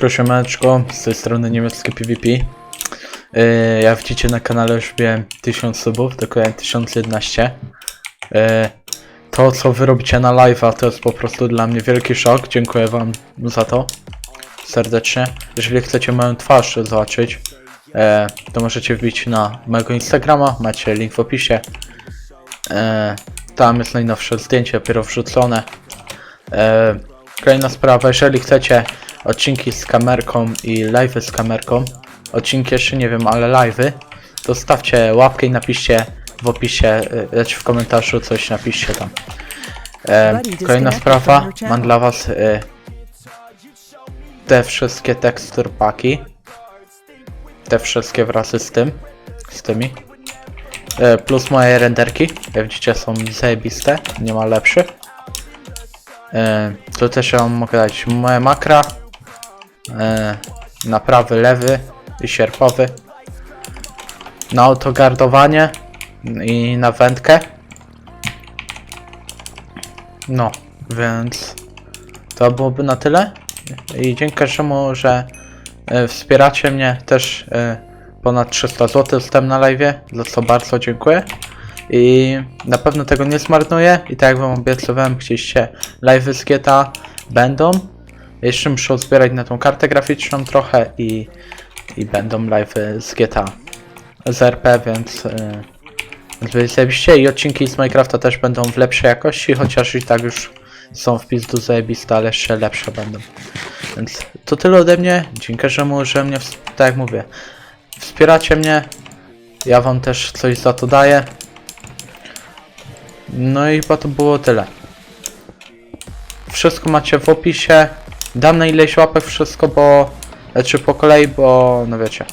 Proszę Meczko, z tej strony niemieckie PvP. Yy, jak widzicie na kanale już miałem 1000 subów, dokładnie 1011. Yy, to co wy robicie na live'a to jest po prostu dla mnie wielki szok, dziękuję wam za to serdecznie. Jeżeli chcecie moją twarz zobaczyć, e, to możecie wbić na mojego Instagrama, macie link w opisie. E, tam jest najnowsze zdjęcie, dopiero wrzucone. E, kolejna sprawa, jeżeli chcecie odcinki z kamerką i live'y z kamerką, odcinki jeszcze nie wiem, ale live'y, to stawcie łapkę i napiszcie w opisie, e, lecz w komentarzu coś napiszcie tam. E, kolejna sprawa, mam dla was e, te wszystkie tekstur paki. Te wszystkie wraz z tym, z tymi. E, plus moje renderki, jak widzicie są zajebiste, nie ma lepszych. E, tu też ja wam mogę dać moje makra. E, na prawy, lewy i sierpowy. Na autogardowanie i na wędkę. No, więc to byłoby na tyle. I dzięki każdemu, że e, wspieracie mnie też e, ponad 300 zł jestem na live, za co bardzo dziękuję. I na pewno tego nie zmarnuję. I tak jak wam obiecywałem, chcieliście live z GTA będą. Jeszcze muszę zbierać na tą kartę graficzną trochę i, i będą live z GTA z RP, więc yy, zajebiście. I odcinki z Minecrafta też będą w lepszej jakości, chociaż i tak już są w pizdu zajebiste, ale jeszcze lepsze będą. Więc to tyle ode mnie. Dzięki każdemu, że mnie, tak jak mówię, wspieracie mnie. Ja wam też coś za to daję. No i chyba to było tyle. Wszystko macie w opisie. Dam na ileś łapek wszystko, bo... Znaczy po kolei, bo... No wiecie.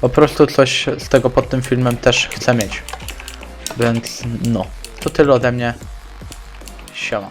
Po prostu coś z tego pod tym filmem też chcę mieć. Więc no. To tyle ode mnie. Siema.